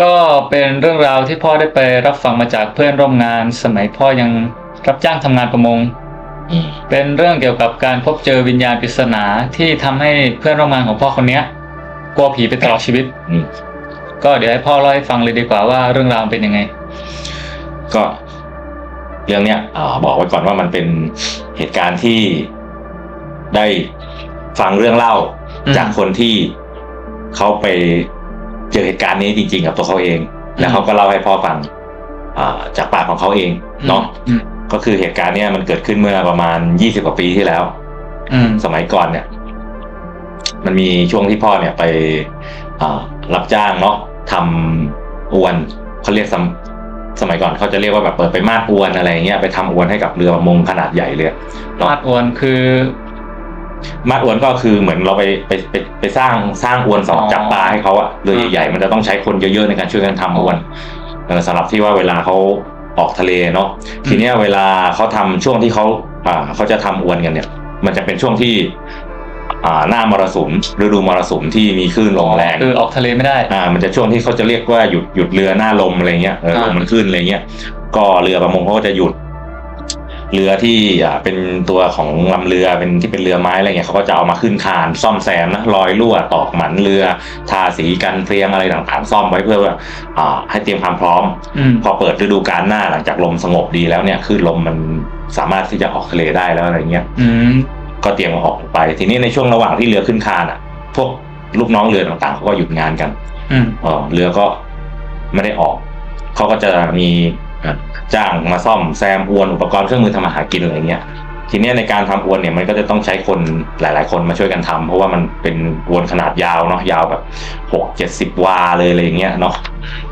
ก็เป็นเรื่องราวที่พ่อได้ไปรับฟังมาจากเพื่อนร่วมงาน สมัยพ่อยังรับจ้างทำงานประมง เป็นเรื่องเกี่ยวกับการพบเจอวิญญาณปริศนาที่ทำให้เพื่อนร่วมงานของพ่อคนเนี้ยกลัวผีไปตลอดชีวิต ก็เดี๋ยวให้พ่อเล่าให้ฟังเลยดีกว่าว่าเรื่องราวเป็นยังไง ก็เรื่องเนี้ยอบอกไว้ก่อนว่ามันเป็นเหตุการณ์ที่ได้ฟังเรื่องเล่าจากคนที่เขาไป เจอเหตุการณ์นี้จริง ๆ กับตัวเขาเอง แล้วเขาก็เล่าให้พ่อฟังอ่าจากปากของเขาเองเนาะอืมก็คือเหตุการณ์เนี้ยมันเกิดขึ้นเมื่อประมาณยี่สิบกว่าปีที่แล้วอืมสมัยก่อนเนี่ย มันมีช่วงที่พ่อเนี่ยไปอ่ารับจ้างเนาะทำอวนเขาเรียกสมสมัยก่อนเขาจะเรียกว่าแบบเปิดไปมาดอวนอะไรเงี้ยไปทำอวนให้กับเรือประมงขนาดใหญ่เลยเนาะมาดอวนคือ มาดอวนก็คือเหมือนเราไปไปไปไปสร้างสร้างอวนสำหรับอ๋อจับปลาให้เขาอะเรือใหญ่ๆมันจะต้องใช้คนเยอะๆในการช่วยกันทำอวนเออสำหรับที่ว่าเวลาเขาออกทะเลเนาะทีเนี้ยเวลาเขาทำช่วงที่เขาอ่าเขาจะทำอวนกันเนี่ย มันจะเป็นช่วงที่ อ่าหน้ามรสุมฤดูมรสุมที่มีคลื่นลมแรง คือออกทะเลไม่ได้ อ่ามันจะช่วงที่เขาจะเรียกว่าหยุดหยุดเรือหน้าลมอะไรเงี้ยเออลอ่า มมันขึ้นอะไรเงี้ยก็เรือประมงเขาก็จะหยุด เรือที่อ่าเป็นตัวของลำเรือเป็นที่เป็นเรือไม้อะไรเงี้ยเขาก็จะเอามาขึ้นคานซ่อมแซมนะรอยรั่วตอกหมันเรือทาสีกันเพลียงอะไรต่างๆ ซ่อมไว้เพื่อว่าอ่าให้เตรียมความพร้อม อืม พอเปิดฤดูกาลหน้าหลังจากลมสงบดีแล้วเนี่ยคลื่นลมมันสามารถที่จะออกทะเลได้แล้วอะไรเงี้ย อืม ก็เตรียมออกไป ทีนี้ในช่วงระหว่างที่เรือขึ้นคานอะ พวกลูกน้องเรือต่างๆเขาก็หยุดงานกัน อืม เออเรือก็ไม่ได้ออก เขาก็จะมีเอ่อ จ้างมาซ่อมแซมอวนอุปกรณ์เครื่องมือทำอาหารกินอะไรเงี้ยทีเนี้ยในการทำอวนเนี่ยมันก็จะต้องใช้คนหลาย ๆ คนมาช่วยกันทำเพราะว่ามันเป็นอวนขนาดยาวเนาะยาวแบบหกเจ็ดสิบวาเลยอะไรอย่างเงี้ยเนาะ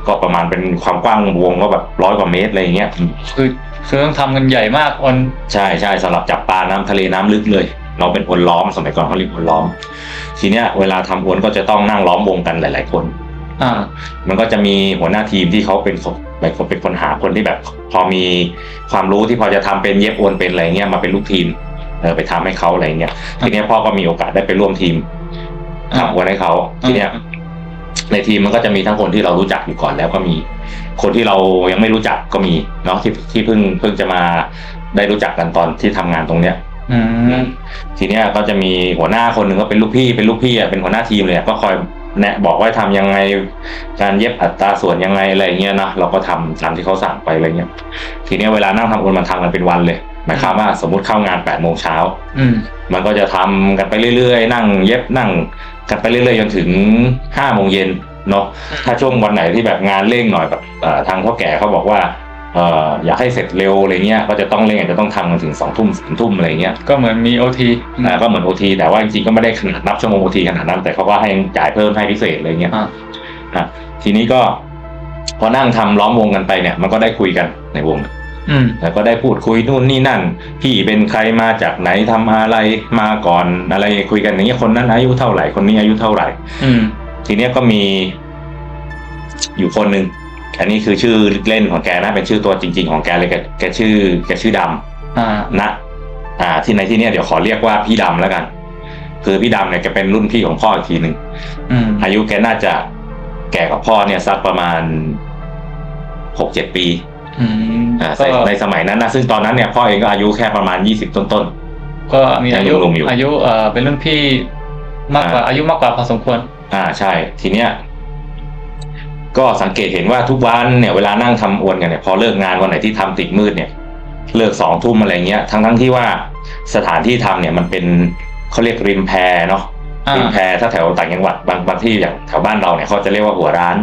ก็ประมาณเป็นความกว้างวงก็แบบร้อยกว่าเมตรอะไรอย่างเงี้ยคือคือต้องทำกันใหญ่มากออนใช่ใช่สำหรับจับปลาน้ำทะเลน้ำลึกเลย เราเป็นอวนล้อมสมัยก่อนเขาเรียกอวนล้อม ทีเนี้ยเวลาทำอวนก็จะต้องนั่งล้อมวงกันหลาย ๆ คน อ่า มันก็จะมีหัวหน้าทีมที่เขาเป็นคน เป็นคนเป็นคนหาคนที่แบบ พอมีความรู้ที่พอจะทำเป็นเย็บอวนเป็นอะไรเงี้ยมาเป็นลูกทีมเออไปทำให้เขาอะไรเงี้ยทีเนี้ยพ่อก็มีโอกาสได้ไปร่วมทีมทำอวนให้เขาทีเนี้ยในทีมมันก็จะมีทั้งคนที่เรารู้จักอยู่ก่อนแล้วก็มี คนที่เรายังไม่รู้จักก็มีเนาะที่ที่เพิ่งเพิ่งจะมาได้รู้จักกันตอนที่ทำงานตรงเนี้ยอืมทีเนี้ยก็จะมีหัวหน้าคนหนึ่งก็เป็นลูกพี่เป็นลูกพี่อะเป็นหัวหน้าทีมเลยอะก็คอย แนะบอกว่าทำยังไงการเย็บอัตราส่วนยังไงอะไรเงี้ยเนาะเราก็ทำตามที่เขาสั่งไปอะไรเงี้ย ทีเนี้ยเวลานั่งทำคนมันทำกันเป็นวันเลยหมายความว่าสมมุติเข้างานแปดโมงเช้าอืมมันก็จะทำกันไปเรื่อยๆ นั่ง เย็บนั่งกันไปเรื่อยๆจนถึงห้าโมงเย็นเนาะถ้าช่วงวันไหนที่แบบงานเร่งหน่อยแบบเอ่อทางเท่าแก่เขาบอกว่าเอ่ออยากให้เสร็จเร็วอะไรเงี้ยก็จะต้องเร่งอาจจะต้องทำกันถึงสองทุ่มสามทุ่มอะไรเงี้ยก็เหมือนมีโอทีอ่าก็เหมือนโอทีแต่ว่าจริงๆก็ไม่ได้ขนาดนับชั่วโมงโอทีขนาดนั้นแต่เขาก็ให้จ่ายเพิ่มให้พิเศษอะไรเงี้ยอ่าอะทีนี้ก็พอนั่งทำล้อมวงกันไปเนี่ย มันก็ได้คุยกันในวงอืมแล้วก็ได้พูดคุยนู่นนี่นั่น พี่เป็นใครมาจากไหนทำอะไรมาก่อนอะไรคุยกันอย่างเงี้ยคนนั้นอายุเท่าไหร่คนนี้อายุเท่าไหร่ อืมทีเนี้ยก็มีอยู่คนหนึ่ง อันนี้คือชื่อเล่นของแกนะ เป็นชื่อตัวจริง ๆ ของแกเลยแกแกชื่อแกชื่อดำอ่านะ อ่า ที่ในที่เนี้ยเดี๋ยวขอเรียกว่าพี่ดำแล้วกัน คือพี่ดำเนี่ยแกเป็นรุ่นพี่ของพ่ออีกทีหนึ่ง อืมอายุแกน่าจะแก่กว่าพ่อเนี่ยสักประมาณหกเจ็ดปีอืมอ่าก็ในในสมัยนั้นนะซึ่งตอนนั้นเนี่ยพ่อเองก็อายุแค่ประมาณยี่สิบต้น ก็มีอายุยังหนุ่มๆอยู่อายุเอ่อเป็นรุ่นพี่มากกว่าอ่า อายุมากกว่าพอสมควร ๆอ่าใช่ ทีเนี้ย ก็สังเกตเห็นว่าทุกวันเนี่ยเวลานั่งทำอวนกันเนี่ยพอเลิกงานวันไหนที่ทำติดมืดเนี่ยเลิกสองทุ่มอะไรเงี้ยทั้งทั้งที่ว่าสถานที่ทำเนี่ยมันเป็นเขาเรียกริมแพเนาะอ่าริมแพถ้าแถวต่างจังหวัดบางบางที่อย่างแถวบ้านเราเนี่ยเขาจะเรียกว่าหัวร้าน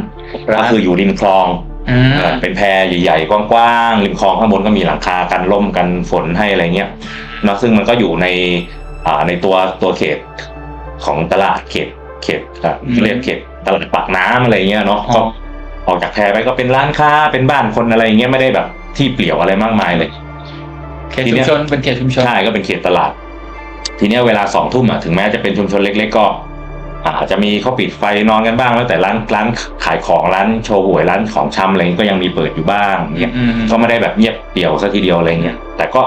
ร้านก็คืออยู่ริมคลองอืมเอ่อเป็นแพใหญ่ๆกว้างๆริมคลองข้างบนก็มีหลังคากันล่มกันฝนให้อะไรเงี้ยเนาะซึ่งมันก็อยู่ในอ่าในตัวตัวเขตของตลาดเขตเขตอะเรียกเขต ตลาดปากน้ำอะไรเงี้ยเนาะอ๋อก็ออกจากแพไปก็เป็นร้านค้าเป็นบ้านคนอะไรเงี้ยไม่ได้แบบที่เปลี่ยวอะไรมากมายเลยเขตทีชุเนี้มยชนเป็นเขตชุมชนใช่ก็เป็นเขตตลาด ทีเนี้ยเวลาสองทุ่มอะถึงแม้จะเป็นชุมชนเล็ก ๆ ก็อาจจะมีเขาปิดไฟนอนกันบ้างแล้วแต่ร้านร้านขายของร้านโชว์หวยร้านของชำอะไรเงี้ยก็ยังมีเปิดอยู่บ้างเนี่ยอืมก็ไม่ได้แบบเงียบเดี่ยวซะทีเดียวอะไรเงี้ยแต่ก็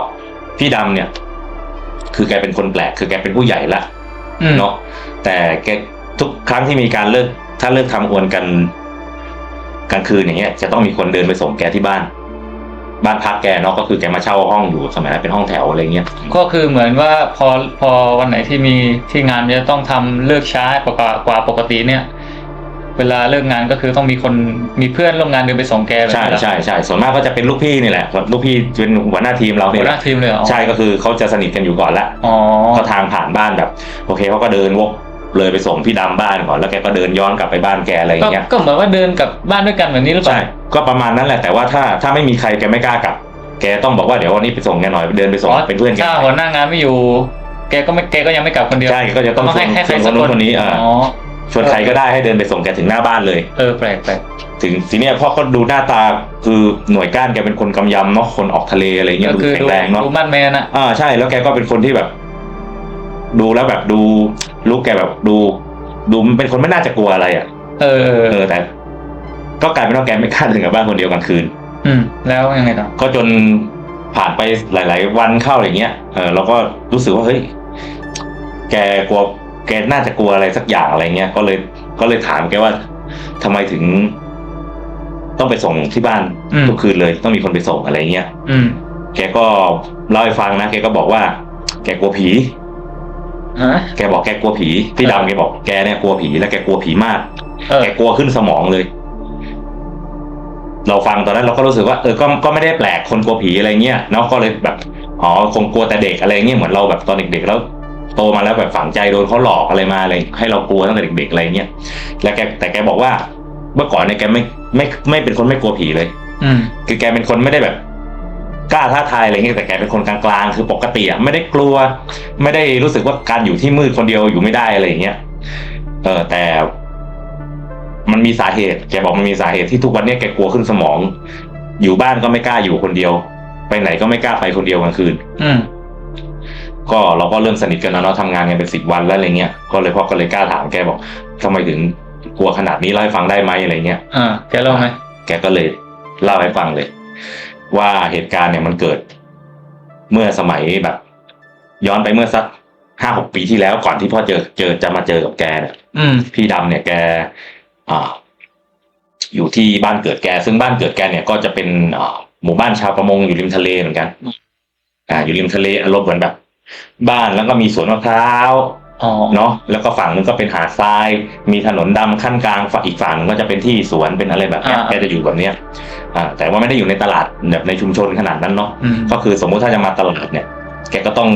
พี่ดำเนี่ย คือแกเป็นคนแปลกคือแกเป็นผู้ใหญ่ละอืมเนาะแต่แก ทุกครั้งที่มีการเลิกถ้าเลิกทำอวนกันกลางคืนอย่างเงี้ย จะต้องมีคนเดินไปส่งแกที่บ้าน บ้านพักแกเนาะก็คือแกมาเช่าห้องอยู่สมัยนั้นเป็นห้องแถวอะไรเงี้ยก็คือเหมือนว่าพอพอวันไหนที่มีที่งานจะต้องทำเลิกช้ากว่ากว่าปกติเนี่ย เวลาเลิกงานก็คือต้องมีคนมีเพื่อนร่วมงานเดินไปส่งแกแบบใช่นี้เหรอใช่ใช่ส่วนมากก็จะเป็นลูกพี่นี่แหละลูกพี่เป็นหัวหน้าทีมเราหัเนี่วยหน้าทีมเลยเหรอใช่ก็คือเขาจะสนิทกันอยู่ก่อนละอ๋อก็ทางผ่านบ้านแบบ โอเคเขาก็เดินวก เลยไปส่งพี่ดำบ้านก่อนแล้วแกก็เดินย้อนกลับไปบ้านแกอะไรอก็ย่างเงี้ยก็เหมือนว่าเดินกลับบ้านด้วยกันแบบนี้หรือเปล่าใช่ก็ประมาณนั้นแหละแต่ว่าถ้าถ้าไม่มีใครแกไม่กล้ากลับ แกต้องบอกว่าเดี๋ยววันนี้ไปส่งแกหน่อยเดินไปส่งอ๋อเป็นเพื่อนแกถ้าหัวหน้างานไม่อยู่ แกก็ไม่แกก็ยังไม่กลับคนเดียวใช่ก็จะต้องต้องให้ให้ใครชวนสักคนคนนู้นคนนี้อ่าอ๋อชวนใครก็ได้ให้เดินไปส่งแกถึงหน้าบ้านเลย เออแปลกแปลกถึงทีเนี้ยพอเขาดูหน้าตาคือหน่วยก้านแกเป็นคนกำยำเนาะคนออกทะเลอะไรเงี้ยก็ดูคือแข็ดูงแรงเนาะดูมั่นแมนอะอ่าใช่แล้วแกก็เป็นคนที่แบบ ดูแล้วแบบดูลุกแกแบบดู ดูเป็นคนไม่น่าจะกลัวอะไรอะ เออเออเออแต่ ก็กลายเป็นว่าแกไม่กล้าเดินกลับบ้านคนเดียวกลางคืน อืม แล้วยังไงต่อก็จนผ่านไปหลาย ๆ วันเข้าอย่างเงี้ยเออเราก็รู้สึกว่าเฮ้ยแกกลัวแกน่าจะกลัวอะไรสักอย่างอะไรเงี้ยก็เลยก็เลยถามแกว่าทำไมถึง ต้องไปส่งที่บ้านอืมทุกคืนเลย ต้องมีคนไปส่งอะไรเงี้ยอืม แกก็เล่าให้ฟังนะแกก็บอกว่า แกกลัวผี ฮะ แกบอกแกกลัวผีพี่ดำแกบอกแกเนี่ยกลัวผีและแกกลัวผีมาก เออ แกกลัวขึ้นสมองเลย เราฟังตอนนั้นเราก็รู้สึกว่าเออก็ก็ไม่ได้แปลกคนกลัวผีอะไรเงี้ยเนาะก็เลยแบบอ๋อคงกลัวแต่เด็กอะไรเงี้ยเหมือนเราแบบตอนเด็กๆแล้ว โตมาแล้วแบบฝังใจโดนเขาหลอกอะไรมาอะไรให้เรากลัวตั้งแต่เด็กๆอะไรเงี้ยแล้วแกแต่แกบอกว่า เมื่อก่อนเนี่ยแกไม่ไม่ไม่เป็นคนไม่กลัวผีเลย อืม คือแกเป็นคนไม่ได้แบบ กล้าท้าทายอะไรเงี้ยแต่แกเป็นคนกลางๆคือปกติอะไม่ได้กลัว ไม่ได้รู้สึกว่าการอยู่ที่มืดคนเดียวอยู่ไม่ได้อะไรอย่างเงี้ยเออแต่ มันมีสาเหตุ แกบอกมันมีสาเหตุที่ทุกวันเนี้ยแกกลัวขึ้นสมอง อยู่บ้านก็ไม่กล้าอยู่คนเดียว ไปไหนก็ไม่กล้าไปคนเดียวกลางคืน อืมก็เราก็เริ่มสนิทกันแล้วเนาะทำงานกันเป็นสิบวันแล้วอะไรเงี้ยก็เลยพ่อก็เลยกล้าถามแกบอกทำไมถึงกลัวขนาดนี้เล่าให้ฟังได้ไหมอะไรเงี้ยอ่าแกเล่าไหมแกก็เลยเล่าให้ฟังเลย ว่าเหตุการณ์เนี่ยมันเกิด เมื่อสมัยแบบ ย้อนไปเมื่อสักห้าหกปีที่แล้วก่อนที่พ่อเจอเจอจะมาเจอกับแกเนี่ยอืมพี่ดำเนี่ยแกอ่าอยู่ที่บ้านเกิดแก ซึ่งบ้านเกิดแกเนี่ยก็จะเป็นอ่าหมู่บ้านชาวประมงอยู่ริมทะเลเหมือนกัน อ่า อยู่ริมทะเลอารมณ์เหมือนแบบ บ้านแล้วก็มีสวนมะพร้าวอ๋อ เนาะแล้วก็ฝั่งนึงก็เป็นหาดทราย มีถนนดำขั้นกลางฝั่งอีกฝั่งนึงก็จะเป็นที่สวนเป็นอะไรแบบเนี้ยอ่าแกจะอยู่แบบเนี้ยอ่าแต่ว่าไม่ได้อยู่ในตลาดแบบในชุมชนขนาดนั้นเนาะอืมก็คือสมมุติถ้าจะมาตลาดเนี่ย แกก็ต้อง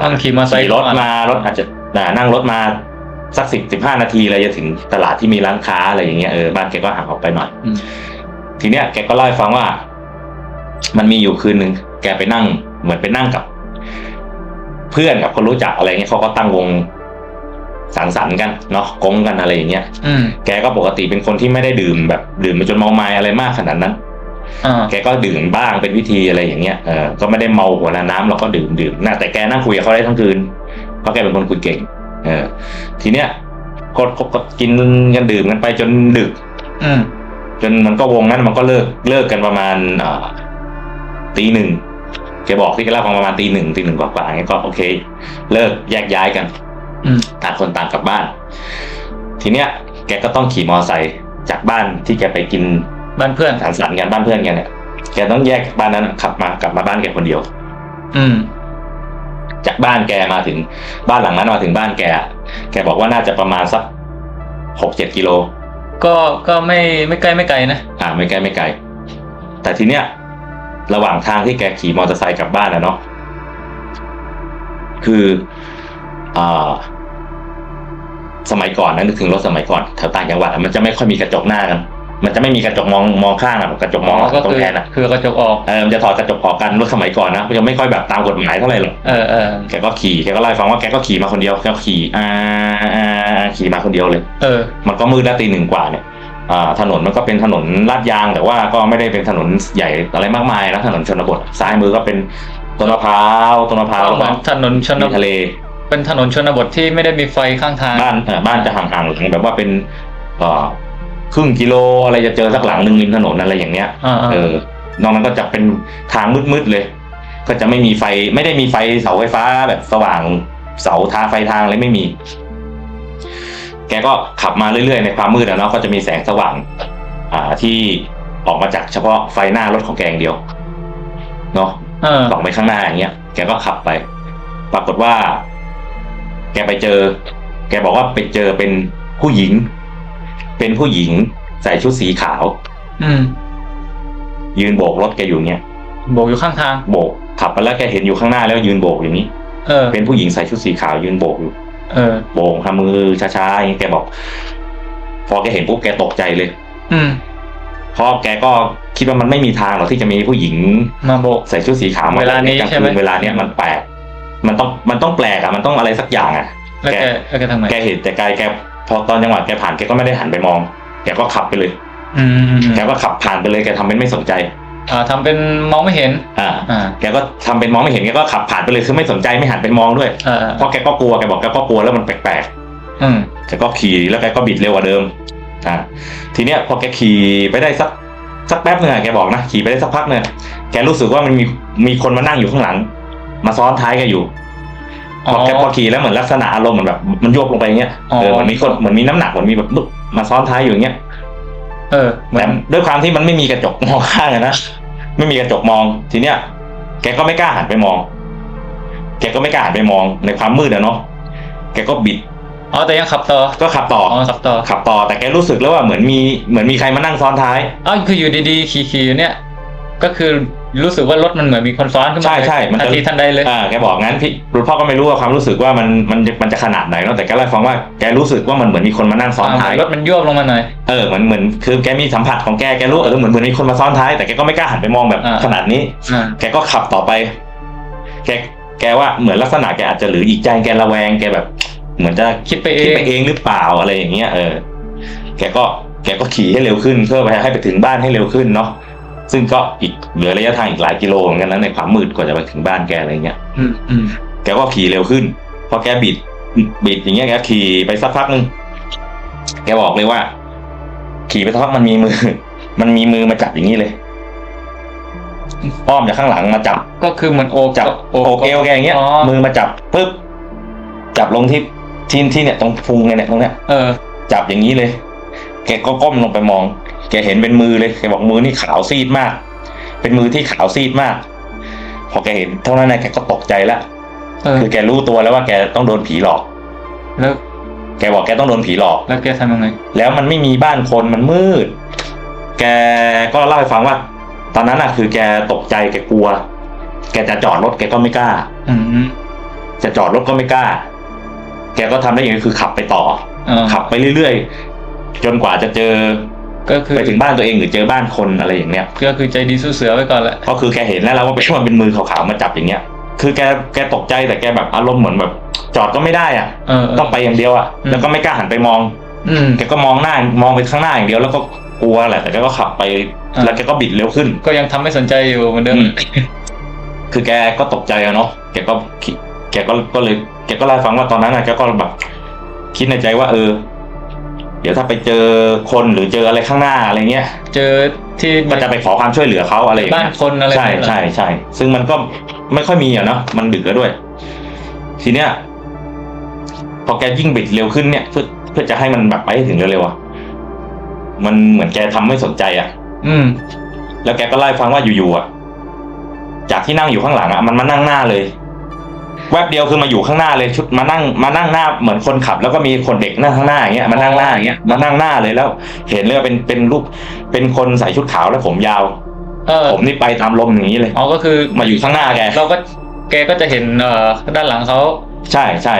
ต้องขี่มอเตอร์ไซค์ขี่รถมารถอาจจะอ่านั่งรถมาสักสิบสิบห้านาทีอะไรจะถึงตลาดที่มีร้านค้าอะไรอย่างเงี้ยเออบ้านแกก็ห่างออกไปหน่อยอืมทีเนี้ยแกก็เล่าให้ฟังว่า มันมีอยู่คืนหนึ่งแกไปนั่ง เหมือนไปนั่งกับเพื่อนกับคนรู้จักอะไรเงี้ยเขาก็ตั้งวงสังสรรค์กันเนาะกงกันอะไรอย่างเงี้ยอืมแกก็ปกติเป็นคนที่ไม่ได้ดื่มแบบดื่มไปจนเมาไม้อะไรมากขนาดนั้นอ่าแกก็ดื่มบ้างเป็นวิธีอะไรอย่างเงี้ยเออก็ไม่ได้เมาหัวหน้าน้ำเราก็ดื่มดื่มนะแต่แกนั่งคุยกับเขาได้ทั้งคืนเพราะแกเป็นคนคุยเก่ง เออ ทีเนี้ยก็ก็ก็กินกันดื่มกันไปจนดึก อืมจนมันก็วงนั้นมันก็เลิกเลิกกันประมาณอ่าตีหนึ่ง แกบอกที่แกเล่าฟังประมาณตีหนึ่งตีหนึ่งกว่าๆอย่างเงี้ยก็โอเค เลิกแยกย้ายกันอืมต่างคนต่างกลับบ้าน ทีเนี้ย แกก็ต้องขี่มอไซค์จากบ้านที่แกไปกินบ้านเพื่อนสังสรรค์กันบ้านเพื่อนแกเนี่ยแกต้องแยกบ้านนั้นขับมากลับมาบ้านแกคนเดียว อืม จากบ้านแกมาถึงบ้านหลังนั้นมาถึงบ้านแกอะแกบอกว่าน่าจะประมาณสักหกเจ็ดกิโลก็ก็ไม่ไม่ใกล้ไม่ไกลนะอ่าไม่ไกลไม่ไกล แต่ทีเนี้ย ระหว่างทางที่แกขี่มอเตอร์ไซค์กลับบ้านนะเนาะคืออ่าสมัยก่อนนะนึกถึงรถสมัยก่อนแถวต่างจังหวัดอะมันจะไม่ค่อยมีกระจกหน้ากัน มันจะไม่มีกระจกมองมองข้างอะกระจกมองก็ตรคืงอแทนอะคือกระจกออกเออมันจะถอดกระจกออกกันรถสมัยก่อนนะมันจะไม่ค่อยแบบตามกฎหมายเท่าไหร่หรอกเออเออแกก็ขี่แกก็เล่าให้ฟังว่าแกก็ขี่มาคนเดียวแกก็ขี่อ่าอ่าอ่าขี่มาคนเดียวเลย เออ มันก็มืดแล้วตีหนึ่งกว่าเนี่ยอ่า ถนนมันก็เป็นถนนลาดยาง แต่ว่าก็ไม่ได้เป็นถนนใหญ่อะไรมากมายนะถนนชนบทซ้ายมือก็เป็นต้นมะพร้าวต้นมะพร้าวก็แล้วเหมืก็อนถนนชนมีบททะเล เป็นถนนชนบทที่ไม่ได้มีไฟข้างทางบ้านเอ่อบ้านจะห่างๆหลังแบบว่าเป็นเอ่อครึ่งกิโลอะไรจะเจอสักหลังหนึ่งริมถนนอะไรอย่างเงี้ยอ่าเออนอกนั้นก็จะเป็นทางมืดๆเลย ก็จะไม่มีไฟไม่ได้มีไฟเสาไฟฟ้าแบบสว่างเสาทางไฟทางอะไรไม่มี แกก็ขับมาเรื่อยๆในความมืดอะเนาะก็จะมีแสงสว่างอ่าที่ออกมาจากเฉพาะไฟหน้ารถของแกอย่างเดียวเนาะเออส่องไปข้างหน้าอย่างเงี้ยแกก็ขับไป ปรากฏว่า แกไปเจอ แกบอกว่าไปเจอเป็นผู้หญิง เป็นผู้หญิงใส่ชุดสีขาว อืม ยืนโบกรถแกอยู่เงี้ยโบกอยู่ข้างทางโบกขับไปแล้วแกเห็นอยู่ข้างหน้าแล้วยืนโบกอย่างนี้ เออ เป็นผู้หญิงใส่ชุดสีขาวยืนโบกอยู่ เออ โบกทำมือช้าๆอย่างนี้แกบอก พอแกเห็นปุ๊บแกตกใจเลย อืม เพราะแกก็คิดว่ามันไม่มีทางหรอกที่จะมีผู้หญิงมาโบก ใส่ชุดสีขาวมาเวลานี้กลางใช่ไหม คืนเวลาเนี้ยมันแปลก มันต้องมันต้องแปลกอะมันต้องอะไรสักอย่างอะ แล้วแกแล้วแกทำไงแกเห็นแต่ไกลแกพอตอนจังหวะแกผ่านแกก็ไม่ได้หันไปมอง แกก็ขับไปเลย อืมอืมอืมแกก็ขับผ่านไปเลยแกทำเป็นไม่สนใจ อ่าทำเป็นมองไม่เห็นอ่าอ่าแกก็ทำเป็นมองไม่เห็นแกก็ขับผ่านไปเลยคือไม่สนใจไม่หันไปมองด้วยเออเพราะแกก็กลัวแกบอกแกก็กลัวแล้วมันแปลกอืมๆแกก็ขี่แล้วแกก็บิดเร็วกว่าเดิมอ่าทีเนี้ยพอแกขี่ไปได้สักสักแป๊บหนึงอะแกบอกนะขี่ไปได้สักพักหนึงแกรู้สึกว่ามันมีมีคนมานั่งอยู่ข้างหลัง มาซ้อนท้ายแกอยู่ พอแกพอขี่แล้วเหมือนลักษณะอารมณ์เหมือนแบบมันโยกลงไปอย่างเงี้ยอ๋อเออเหมือนมีคนเหมือนมีน้ำหนักเหมือนมีแบบบึ๊บมาซ้อนท้ายอยู่อย่างเงี้ย เออเหมือแต่นด้วยความที่มันไม่มีกระจกมองข้างอะนะไม่มีกระจกมองทีเนี้ย แกก็ไม่กล้าหันไปมอง แกก็ไม่กล้าหันไปมองในความมืดอะเนาะแกก็บิดอ๋อแต่ยังขับต่อก็ขับต่ออ๋อขับต่อขับต่อ แต่แกรู้สึกแล้วว่าเหมือนมีเหมือนมีใครมานั่งซ้อนท้ายอ๋อคืออยู่ดีๆขี่ๆอยู่เนี่ย ก็คือ รู้สึกว่ารถมันเหมือนมีคนซ้อนขึ้นมาใช่ใช่มันทัจะนทีทันใดเลย อ่าแกบอกงั้นพี่รุ่นพ่อก็ไม่รู้ว่าความรู้สึกว่ามันมันมันจะขนาดไหนเนาะแต่แกเล่าให้ฟังว่าแกรู้สึกว่ามันเหมือนมีคนมานั่งซ้อนอ่าเหมืท้าอยนรถมันยวบลงมาหน่อย เออเหมือนเหมือนคือแกมีสัมผัสของแกแกรู้เออเหมือนเหมือนมีคนมาซ้อนท้ายแต่แกก็ไม่กล้าหันไปมองแบบอ่า ขนาดนี้ อ่า แกก็ขับต่อไป แก แกว่าเหมือนลักษณะแกอาจจะหรืออีกใจแกระแวงแกแบบ เหมือนจะคิดไปเอคิดง ไปเองหรือเปล่าอะไรอย่างเงี้ยเออ แกก็ แกก็ขี่ให้เร็วขึ้นเพื่อไปให้ไปถึงบ้านให้เร็วขึ้นเนาะ ซึ่งก็อีกเหลือระยะทางอีกหลายกิโลเหมือนกันนะในความมืดกว่าจะไปถึงบ้านแกอะไรเงี้ยอืมอืมแกก็ขี่เร็วขึ้น พอแกบิด บิดอย่างเงี้ยแกขี่ไปสักพักหนึ่งแกบอกเลยว่า ขี่ไปสักพักมันมีมือ มันมีมือมาจับอย่างนี้เลยอ้อมจากข้างหลังมาจับ ก็คือเหมือนโอบจับโอโอกเอวแกอย่างเงี้ยอ๋อมือมาจับปึ๊บจับลงที่ที่ที่เนี่ยตรงพุงไงเนี่ยตรงเนี้ยเออ จับอย่างนี้เลย แกก็ก้มลงไปมอง แกเห็นเป็นมือเลยแกบอกมือนี่ขาวซีดมาก เป็นมือที่ขาวซีดมาก พอแกเห็นเท่านั้นนะแกก็ตกใจแล้วเออคือแกรู้ตัวแล้วว่าแกต้องโดนผีหลอก แล้ว แกบอกแกต้องโดนผีหลอก แล้วแกทำยังไง แล้วมันไม่มีบ้านคนมันมืด แกก็เล่าให้ฟังว่า ตอนนั้นน่ะ คือแกตกใจแกกลัว แกจะจอดรถแกก็ไม่กล้า อืมจะจอดรถก็ไม่กล้า แกก็ทำได้อย่างนี้คือขับไปต่อเออขับไปเรื่อยๆ จนกว่าจะเจอ ก็คือไปถึงบ้านตัวเองหรือเจอบ้านคนอะไรอย่างเนี้ยก็คือใจดีสู้เสือไว้ก่อนแหละก็คือแกเห็นแล้วแล้วว่าเป็นมันเป็นมือขาวๆมาจับอย่างเงี้ยคือแกแกตกใจแต่แกแบบอารมณ์เหมือนแบบ จอดก็ไม่ได้อะเออเออต้องไปอย่างเดียวอะอืมแล้วก็ไม่กล้าหันไปมองอืมแกก็มองหน้ามองไปข้างหน้าอย่างเดียวแล้วก็กลัวแหละ แต่แกก็ขับไปอ่าแล้วแกก็บิดเร็วขึ้น ก็ยังทำไม่สนใจอยู่เหมือนเดิมอืมคือแกก็ตกใจอะเนาะแกก็คิดแกก็ก็เลยแกก็เล่าให้ฟังว่าตอนนั้นอะแกก็แบบคิดในใจว่าเออเดี๋ยวถ้าไปเจอคนหรือเจออะไรข้างหน้าอะไรเงี้ยเจอที่ก็จะไปขอความช่วยเหลือเขาอะไรอย่างบ้านเงี้ยคนอะไรใช่แบบนั้นใช่ใช่ซึ่งมันก็ไม่ค่อยมีอะเนาะมันดึกแล้วด้วย ทีเนี้ยพอแกยิ่งบิดเร็วขึ้นเนี่ยเพื่อเพื่อจะให้มันแบบไปให้ถึงเร็วๆอะมันเหมือนแกทำไม่สนใจอะอืม แล้วแกก็ไล่าให้ฟังว่าอยู่ๆอะ จากที่นั่งอยู่ข้างหลังอะมันมานั่งหน้าเลย แวบเดียวคือมาอยู่ข้างหน้าเลยชุดมานั่งมานั่งหน้าเหมือนคนขับ แล้วก็มีคนเด็กนั่งข้างหน้าอย่างเงี้ยมานั่งหน้าอย่างเงี้ยมานั่งหน้าเลยแล้ว เห็นเลยว่าเป็นเป็นรูปเป็นคนใส่ชุดขาวแล้วผมยาว เออผมนี่ไปตามลมอย่างนี้เลย อ๋อก็คือมาอยู่ข้างหน้าแกเราก็แกก็จะเห็นเอ่อด้านหลังเขาใช่ใช่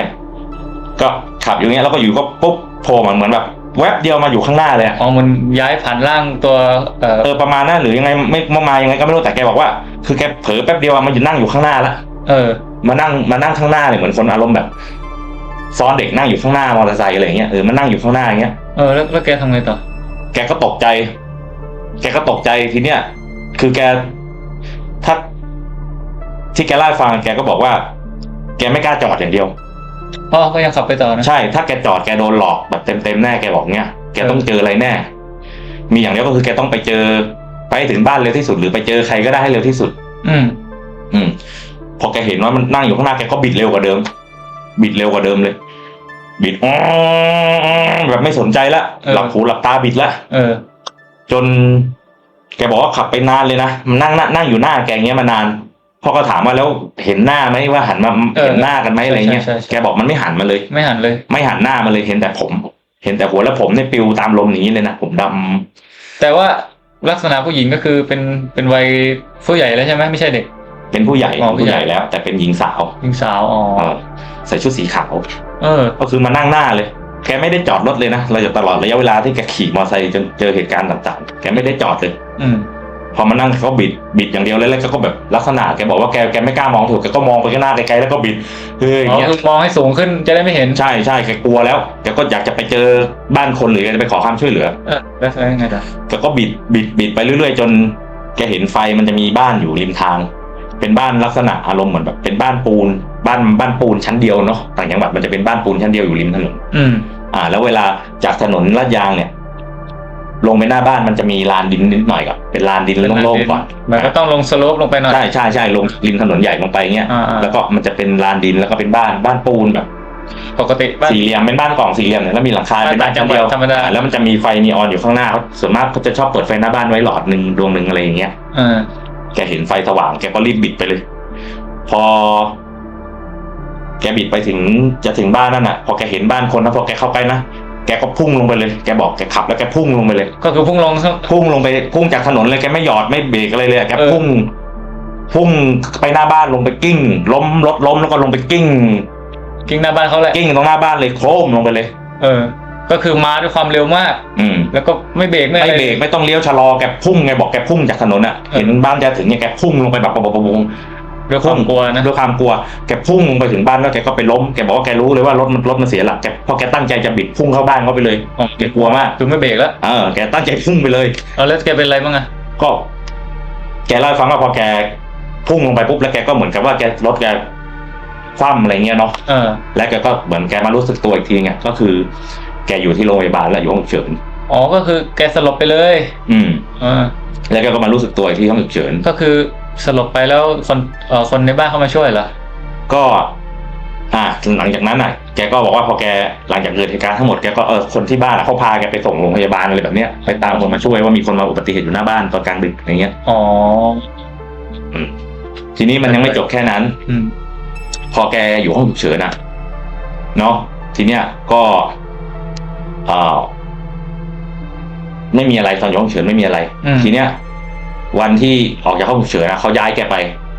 ก็ขับอยู่เงี้ยแล้วก็อยู่ก็ปุ๊บโผล่มาเหมือนแบบแวบเดียวมาอยู่ข้างหน้าเลยอะอ๋อมันย้ายผ่านร่างตัวเอ่อเออประมาณนั้นหรือยังไงไม่มามายังไงก็ไม่รู้แต่แกบอกว่า คือแกเผลอแป๊บเดียวอะมันอยู่นั่งอยู่ข้างหน้าละ เออ มานั่งมานั่งข้างหน้าเนี่ยเหมือนคนอารมณ์แบบซ้อนเด็กนั่งอยู่ข้างหน้ามอเตอร์ไซค์อะไรอย่างเงี้ยเออมานั่งอยู่ข้างหน้าอย่างเงี้ยเออแล้วแล้วแกทำไงต่อ แกก็ตกใจ แกก็ตกใจทีเนี้ยคือแกถ้าที่แกเล่าให้ฟังแกก็บอกว่า แกไม่กล้าจอดอย่างเดียวอ๋อก็ยังขับไปต่อนะ ใช่ ถ้าแกจอดแกโดนหลอกแบบเต็มเต็มๆแน่แกบอกเนี้ยแกต้องเจออะไรแน่ มีอย่างเดียวก็คือแกต้องไปเจอไปให้ถึงบ้านเร็วที่สุด หรือไปเจอใครก็ได้ให้เร็วที่สุด อืม อืม พอแกเห็นว่ามันนั่งอยู่ข้างหน้าแกก็บิดเร็วกว่าเดิม บิดเร็วกว่าเดิมเลย บิดอ๋อแบบไม่สนใจละเออหลับหูหลับตาบิดละเออจน แกบอกว่าขับไปนานเลยนะมันนั่งนั่งนั่งอยู่หน้าแกอย่างเงี้ยมานานพ่อก็ถามว่าแล้วเห็นหน้าไหมว่าหันมาเออเห็นหน้ากันไหมอะไรเงี้ยใช่ใช่ใช่แกบอกมันไม่หันมาเลย ไม่หันเลย ไม่หันหน้ามาเลยเห็นแต่ผม เห็นแต่หัวแล้วผมเนี่ยปลิวตามลมอย่างนี้เลยนะผมดำแต่ว่าลักษณะผู้หญิงก็คือเป็นเป็นวัยผู้ใหญ่แล้วใช่ไหมไม่ใช่เด็ก เป็นผู้ใหญ่อ๋อผู้ผู้ใหใหญ่ ญ่แล้ว แต่เป็นหญิงสาวหญิงสาวอ๋อเออใส่ชุดสีขาว เออ ก็คือมานั่งหน้าเลย แกไม่ได้จอดรถเลยนะ เราจะตลอดระยะเวลาที่แกขี่มอเตอร์ไซค์จนเจอเหตุการณ์ต่างๆ แกไม่ได้จอดเลย อืม พอมานั่งเขาบิด บิดอย่างเดียวเลยแล้วก็แบบลักษณะแกบอกว่าแกแกไม่กล้ามองถูกแกก็มองไปข้างหน้าไกลๆแล้วก็บิด เฮ้ยอย่างอ๋อเงี้ยคือมองให้สูงขึ้นจะได้ไม่เห็น ใช่ใช่แกกลัวแล้ว แกก็อยากจะไปเจอบ้านคนหรือแกจะไปขอความช่วยเหลือ เออแล้วแล้วยังไงต่อแกก็บิด บิด บิดไปเรื่อยๆ จน แกเห็นไฟมันจะมีบ้านอยู่ริมทาง เป็นบ้านลักษณะอารมณ์เหมือนแบบเป็นบ้านปูน บ้านบ้านปูนชั้นเดียวเนาะต่างจังหวัดมันจะเป็นบ้านปูนชั้นเดียวอยู่ริมถนนอืมอ่า แล้วเวลาจากถนนลาดยางเนี่ย ลงไปหน้าบ้านมันจะมีลานดินนิดหน่อยก่อนเป็นลานดินโล่งๆก่อนมันก็ต้องลงสโลปลงไปหน่อยใช่ใช่ใช่ลงริมถนนใหญ่ลงไปเงี้ยอ่าๆแล้วก็มันจะเป็นลานดินแล้วก็เป็นบ้านบ้านปูนแบบปกติบ้านสี่เหลี่ยมเป็นบ้านกล่องสี่เหลี่ยมเนี่ยแล้วมีหลังคาบ้านเป็นบ้านชั้นเดียวธรรมดาอ่แล้วมันจะมีไฟนีออนอยู่ข้างหน้าเขาส่วนมากเขาจะชอบเปิดไฟหน้าบ้านไว้หลอดหนึ่งดวงหนึ่งอะไรอย่างเงี้ยเออ แกเห็นไฟสว่างแกก็รีบบิดไปเลย พอ แกบิดไปถึงจะถึงบ้านนั่นน่ะ พอแกเห็นบ้านคนนะพอแกเข้าไปนะแกก็พุ่งลงไปเลย แกบอกแกขับแล้วแกพุ่งลงไปเลย ก็คือพุ่งลงข้างพุ่งลงไปพุ่งจากถนนเลยแกไม่หยอดไม่เบรกอะไรเลยแกเออพุ่ง พุ่งไปหน้าบ้านลงไปกิ้ง ล้มรถล้มแล้วก็ลงไปกิ้ง กิ้งหน้าบ้านเขาแหละกิ้งตรงหน้าบ้านเลยโครมลงไปเลย เออ ก็คือมาด้วยความเร็วมาก อืมแล้วก็ไม่เบรกไม่อะไม่ไรเบรกไม่ต้องเลี้ยวชะลอแกพุ่งไงบอกแกพุ่งจากถนนอะเออเห็นบ้านจะถึงเนี่ยแกพุ่งลงไปแบบปะปะปะปะ ด้วยความกลัวนะ ด้วยความกลัวแกพุ่งลงไปถึงบ้านแล้วแกก็ไปล้มแกบอกว่าแกรู้เลยว่ารถมันรถมันเสียหลักแกพอแกตั้งใจจะบิดพุ่งเข้าบ้านเขาไปเลยอ๋อ แกกลัวมากคือไม่เบรกแล้วเออแกตั้งใจพุ่งไปเลย เอาแล้วแกเป็นอะไรบ้างอะก็ แกเล่าให้ฟังว่าพอแกพุ่งลงไปปุ๊บแล้วแกก็เหมือนกับว่าแกรถแกคว่ำอะไรเงี้ยเนาะเออ แล้วแกก็เหมือนแกมารู้สึกตัวอีกทีไงก็คือ แกอยู่ที่โรงพยาบาลแล้วอยู่ห้องฉุกเฉิน อ๋อก็คือแกสลบไปเลยอืมเออแล้วแกก็มารู้สึกตัวอีกที่ห้องฉุกเฉิน ก็คือสลบไปแล้วคนเอ่อคนในบ้านเข้ามาช่วยเหรอก็ อ่าหลังจากนั้นอะ แกก็บอกว่าพอแกหลังจากเกิดเหตุการณ์ทั้งหมดแกก็เออคนที่บ้านอะเขาพาแกไปส่งโรงพยาบาลอะไรแบบเนี้ยไปตามคนมาช่วยว่ามีคนมาอุบัติเหตุอยู่หน้าบ้านตอนกลางดึกอะไรเงี้ย อ๋อ ทีนี้มันยังไม่จบแค่นั้น อืม พอแกอยู่ห้องฉุกเฉินอะ เนาะทีเนี้ยก็เอ่อไม่มีอะไรตอนอยู่ห้องฉุกเฉินไม่มีอะไร อืม ทีเนี้ย วันที่ออกจากห้องฉุกเฉินนะเขาย้ายแกไป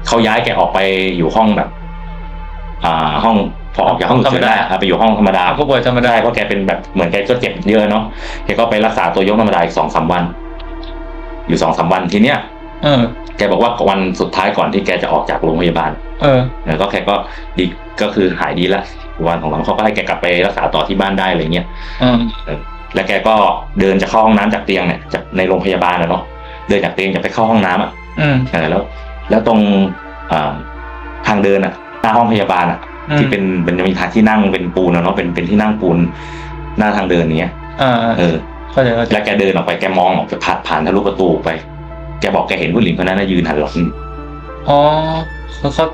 เขาย้ายแกออกไปอยู่ห้องแบบ อ่า ห้องพอออกจากห้องฉุกเฉินได้อะไปอยู่ห้องธรรมดา ผู้ป่วยธรรมดา ได้เพราะแกเป็นแบบเหมือนแกก็เจ็บเยอะเนาะแกก็ไปรักษาตัวยกธรรมดาอีกสองสามวัน อยู่สองสามวันทีเนี้ยเออ แกบอกว่าวันสุดท้ายก่อนที่แกจะออกจากโรงพยาบาลเออ แล้วก็แกก็ดีก็คือหายดีละ วันของหลังเขาก็ให้แกกลับไปรักษาต่อที่บ้านได้อะไรเงี้ยเออแล้วแกก็เดินจะเข้าห้องน้ำจากเตียงเนี่ยจากในโรงพยาบาลนะเนาะเดินจากเตียงจะไปเข้าห้องน้ำอะอืมเออแล้ว แล้วตรงอ่าทางเดินอะหน้าห้องพยาบาลอะอืมที่เป็นเป็นจะมีทางที่นั่งเป็นปูนอะเนาะเป็นเป็นที่นั่งปูนหน้าทางเดินอย่างเงี้ยอ่าเออเข้าใจเข้าใจแล้วแกเดินออกไปแกมองออกไปผ่านผ่านทะลุประตูไป แกบอกแกเห็นผู้หญิงคนนั้นนะยืนหันหลังอ๋อเขาเขา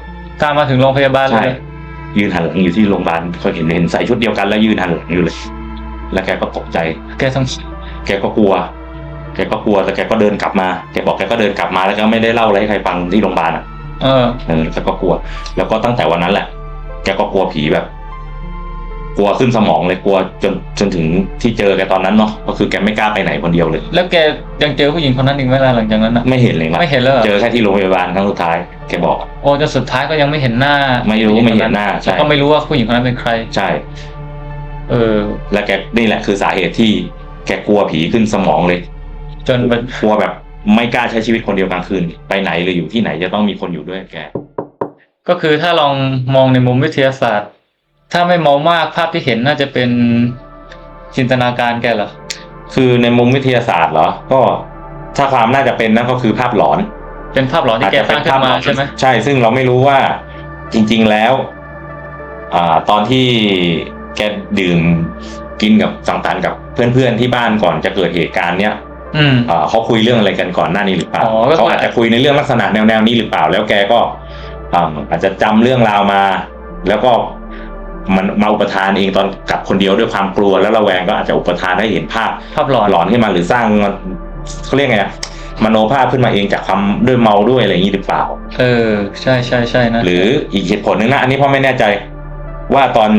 ตามมาถึงโรงพยาบาลเลใช่ย ยืนหันหลังอยู่ที่โรงพยาบาลเขาเห็นเห็นใส่ชุดเดียวกันแล้วยืนหันหลังอยู่เลย แล้วแกก็ตกใจ แกต้องแกก็กลัว แกก็กลัวแต่แกก็เดินกลับมาแกบอกแกก็เดินกลับมาแล้วก็ไม่ได้เล่าอะไรให้ใครฟังที่โรงพยาบาลอะเออเออแกก็กลัว แล้วก็ตั้งแต่วันนั้นแหละ แกก็กลัวผีแบบ กลัวขึ้นสมองเลยกลัวจนจนถึงที่เจอแกตอนนั้นเนาะก็คือแกไม่กล้าไปไหนคนเดียวเลย แล้วแกยังเจอผู้หญิงคนนั้นอีกไหมล่ะหลังจากนั้นอะไม่เห็นเลยนะไม่เห็นแล้วเหรอเจอแค่ที่โรงพยาบาลครั้งสุดท้ายแกบอก โอ้จนสุดท้ายก็ยังไม่เห็นหน้า ไม่รู้ไม่เห็นหน้าใช่แล้วก็ไม่รู้ว่าผู้หญิงคนนั้นเป็นใคร ใช่ เออ และแกนี่แหละคือสาเหตุที่ แกกลัวผีขึ้นสมองเลยจนเป็นกลัวแบบไม่กล้าใช้ชีวิตคนเดียวกลางคืนไปไหนหรืออยู่ที่ไหนจะต้องมีคนอยู่ด้วยแก ก็คือถ้าลองมองในมุมวิทยาศาสตร์ ถ้าไม่มองมากภาพที่เห็นน่าจะเป็นจินตนาการแกเหรอ คือในมุมวิทยาศาสตร์เหรอ ก็ถ้าความน่าจะเป็นนั่นก็คือภาพหลอน เป็นภาพหลอนที่แกสร้างขึ้นมาใช่ไหมใช่ ซึ่งเราไม่รู้ว่าจริง ๆแล้ว อ่า ตอนที่แกดื่มกินกับสังสรรค์กับเพื่อนๆที่บ้านก่อนจะเกิดเหตุการณ์เนี้ยอืมอ่าเขาคุยเรื่องอะไรกันก่อนหน้านี้หรือเปล่าอ๋อก็คือเขาอาจจะคุยในเรื่องลักษณะแนวๆนี้หรือเปล่า แล้วแกก็อ่าอาจจะจำเรื่องราวมา แล้วก็ มันมาอุปทานเองตอนกลับคนเดียวด้วยความกลัวแล้วระแวงก็อาจจะอุปทานให้เห็นภาพภาพหลอนหลอนขึ้นมาหรือสร้างเขาเรียกไงอะมโนภาพขึ้นมาเองจากความด้วยเมาด้วยอะไรอย่างนี้หรือเปล่า เออ ใช่ใช่ใช่นะ หรืออีกเหตุผลหนึ่งนะอันนี้พ่อไม่แน่ใจว่าตอน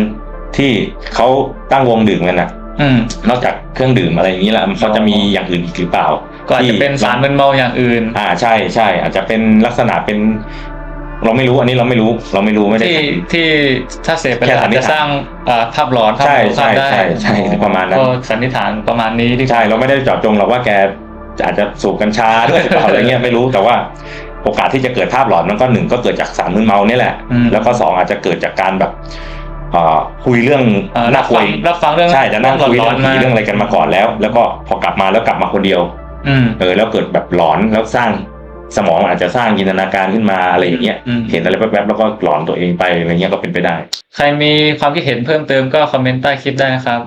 ที่เขาตั้งวงดื่มกันนะอืมนอกจากเครื่องดื่มอะไรอย่างนี้แล้วเขาจะมีอย่างอื่นอีกหรือเปล่า ก็อาจจะเป็นสารมึนเมาอย่างอื่น อ่าใช่ใช่อาจจะเป็นลักษณะเป็น เราไม่รู้อันนี้เราไม่รู้เราไม่รู้ไม่ได้ ที่ที่ถ้าเสพไปแค่แล้วสัอานจนิษจะฐานสร้างอ่าภาพหลอนภาพใช่โลภาพได้ใช่ใช่ใช่ประมาณนั้นก็สันนิษฐานประมาณนี้ที่ใช่เราไม่ได้เจาะจงหรอกว่าแกอาจจะสูบกัญชาด้วยหรือเปล่าอะไรเงี้ยไม่รู้แต่ว่าโอกาสที่จะเกิดภาพหลอนมันก็หนึ่งก็เกิดจากสารมึนเมานี่แหละอืมแล้วก็สองอาจจะเกิดจากการแบบเอ่อคุยเรื่องอ่ารัน่าบกลัวฟังรับฟังเรื่องใช่จะนั่งคุยหลเรื่ออนงๆผีมาเรื่องอะไรกันมาก่อนแล้ว แล้วก็พอกลับมาแล้วกลับมาคนเดียวอืมเออแล้วเกิดแบบหลอนแล้วสร้าง สมองอาจจะสร้างจินตนาการขึ้นมาอะไรอย่างเงี้ยอืมเห็นอะไรแป๊บๆแล้วก็หลอนตัวเองไปอะไรเงี้ยก็เป็นไปได้ ใครมีความคิดเห็นเพิ่มเติมก็คอมเมนต์ใต้คลิปได้นะครับ